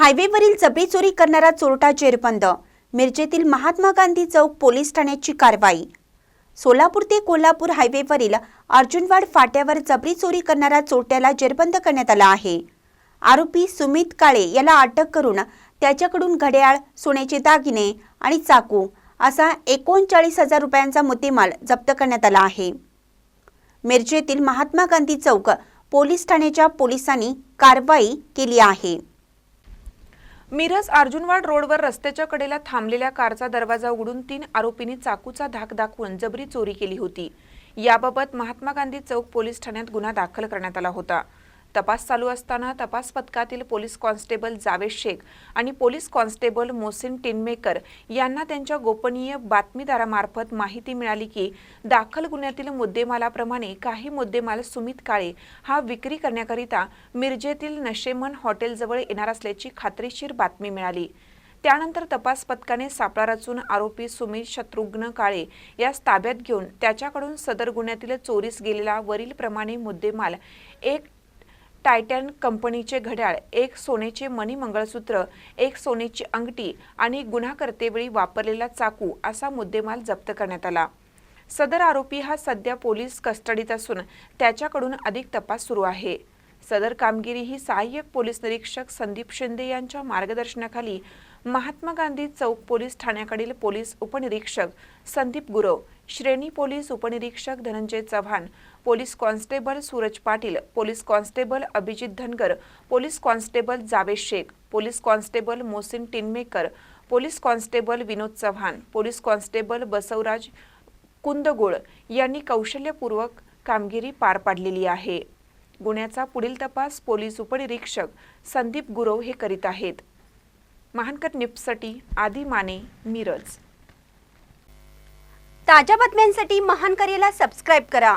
हायवेवरील जबरी चोरी करणारा चोरटा जेरबंद. मिरजेतील महात्मा गांधी चौक पोलीस ठाण्याची कारवाई. सोलापूर ते कोल्हापूर हायवेवरील अर्जुनवाड फाट्यावर जबरी चोरी करणाऱ्या चोरट्याला जेरबंद करण्यात आला आहे. आरोपी सुमित काळे याला अटक करून त्याच्याकडून घड्याळ सोन्याचे दागिने आणि चाकू असा एकोणचाळीस हजार रुपयांचा मुद्देमाल जप्त करण्यात आला आहे. मिरजेतील महात्मा गांधी चौक पोलीस ठाण्याच्या पोलिसांनी कारवाई केली आहे. मिरज अर्जुनवाड रोडवर रस्त्याच्या कडेला थांबलेल्या कारचा दरवाजा उघडून तीन आरोपींनी चाकूचा धाक दाखवून जबरी चोरी केली होती. याबाबत महात्मा गांधी चौक पोलीस ठाण्यात गुन्हा दाखल करण्यात आला होता. तपास चालू असताना तपास पथकातील पोलीस कॉन्स्टेबल जावेद शेख आणि पोलीस कॉन्स्टेबल मोसिन टिनमेकर यांना त्यांच्या गोपनीय बातमीदारामार्फत माहिती मिळाली की दाखल गुन्ह्यातील मुद्देमालाप्रमाणे काही मुद्देमाल सुमित काळे हा विक्री करण्याकरिता मिरजेतील नशेमन हॉटेलजवळ येणार असल्याची खात्रीशीर बातमी मिळाली. त्यानंतर तपास पथकाने सापळा रचून आरोपी सुमित शत्रुघ्न काळे यास ताब्यात घेऊन त्याच्याकडून सदर गुन्ह्यातील चोरीस गेलेला वरील प्रमाणे मुद्देमाल एक टायटन कंपनीचे घड्याळ एक सोन्याचे मणी मंगळसूत्र एक सोन्याची अंगठी आणि गुन्हा करतेवेळी वापरलेला चाकू असा मुद्देमाल जप्त करण्यात आला. सदर आरोपी हा सध्या पोलीस कस्टडीत असून त्याच्याकडून अधिक तपास सुरू आहे. सदर कामगिरी ही सहाय्यक पोलीस निरीक्षक संदीप शिंदे यांच्या मार्गदर्शनाखाली महात्मा गांधी चौक पोलीस ठाण्याकडील पोलीस उपनिरीक्षक संदीप गुरव श्रेणी पोलीस उपनिरीक्षक Dhananjay Chavan police constable Suraj Patil police constable Abhijit Dhangar police constable Javed Shaikh police constable Mosin Tinmaker police constable Vinod Chavan police constable Basavaraj Kundgol यांनी कौशल्यपूर्वक कामगिरी पार पाडलेली आहे. गुन्ह्याचा पुढील तपास पोलीस उपनिरीक्षक संदीप गुरव हे करीत आहेत. महानकर निप्ससाठी आदी माने मिरज. ताज्या बातम्यांसाठी महानकरेला सबस्क्राईब करा.